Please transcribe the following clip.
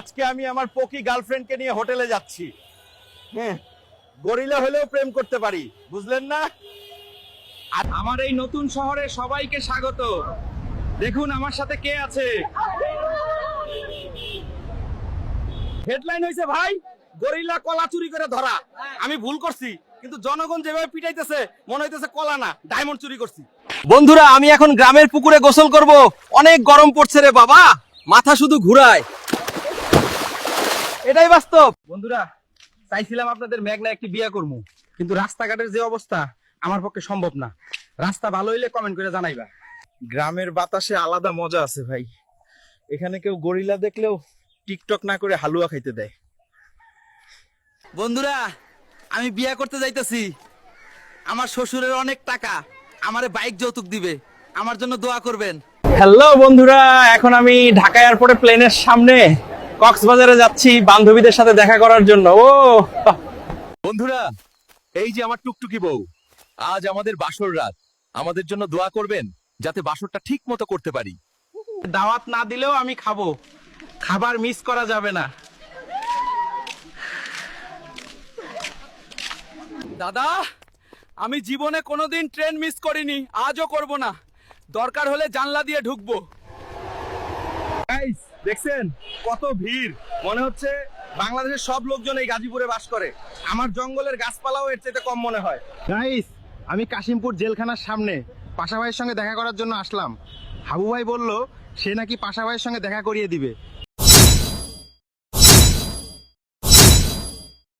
আজকে আমি আমার পকি গার্লফ্রেন্ডকে নিয়ে হোটেলে যাচ্ছি। হ্যাঁ গরিলা হলেও প্রেম করতে পারি, বুঝলেন না? আর আমার এই নতুন শহরে সবাইকে স্বাগত। দেখুন আমার সাথে কে আছে। হেডলাইন হয়েছে ভাই, গরিলা কলা চুরি করে ধরা। আমি ভুল করছি, কিন্তু জনগণ যেভাবে পিটাইতেছে, মনে হইতেছে কলা না ডায়মন্ড চুরি করছি। বন্ধুরা, আমি এখন গ্রামের পুকুরে গোসল করব। অনেক গরম পড়ছে রে বাবা। মাথা শুধু ঘুরায়। এটাই বাস্তব। বন্ধুরা চাইছিলাম আপনাদের মেঘনা একটি বিয়ে করব কিন্তু রাস্তাঘাটের যে অবস্থা আমার পক্ষে সম্ভব না। রাস্তা ভালো হইলে কমেন্ট করে জানাইবা। গ্রামের বাতাসে আলাদা মজা আছে ভাই। এখানে কেউ গরিলা দেখলেও টিকটক না করে হালুয়া খাইতে দেয়। বন্ধুরা আমি বিয়ে করতে যাইতেছি। আমার শ্বশুরের অনেক টাকা আমারে বাইক যৌতুক দিবে। আমার জন্য দোয়া করবেন। হ্যালো বন্ধুরা এখন আমি ঢাকা এয়ারপোর্টে প্লেনের সামনে কক্সবাজারে যাচ্ছি বান্ধবীদের সাথে দেখা করার জন্য। ও বন্ধুরা এই যে আমার টুকটুকি বউ আজ আমাদের বাসর রাত। আমাদের জন্য দোয়া করবেন যাতে বাসরটা ঠিক মতো করতে পারি। দাওয়াত না দিলেও আমি খাব। খাবার মিস করা যাবে না। দাদা আমি জীবনে কোনোদিন ট্রেন মিস করিনি আজও করব না। দরকার হলে জানলা দিয়ে ঢুকবো। Guys, দেখছেন? কত ভিড়। মনে হচ্ছে বাংলাদেশের সব লোকজন এই গাজীপুরে বাস করে। আমার জঙ্গলের গাছপালাও এর চাইতে কম মনে হয়। গাইস আমি কাশিমপুর জেলখানার সামনে পাশা ভাইয়ের সঙ্গে দেখা করার জন্য আসলাম। হাবু ভাই বলল সে নাকি পাশা ভাইয়ের সঙ্গে দেখা করিয়ে দিবে।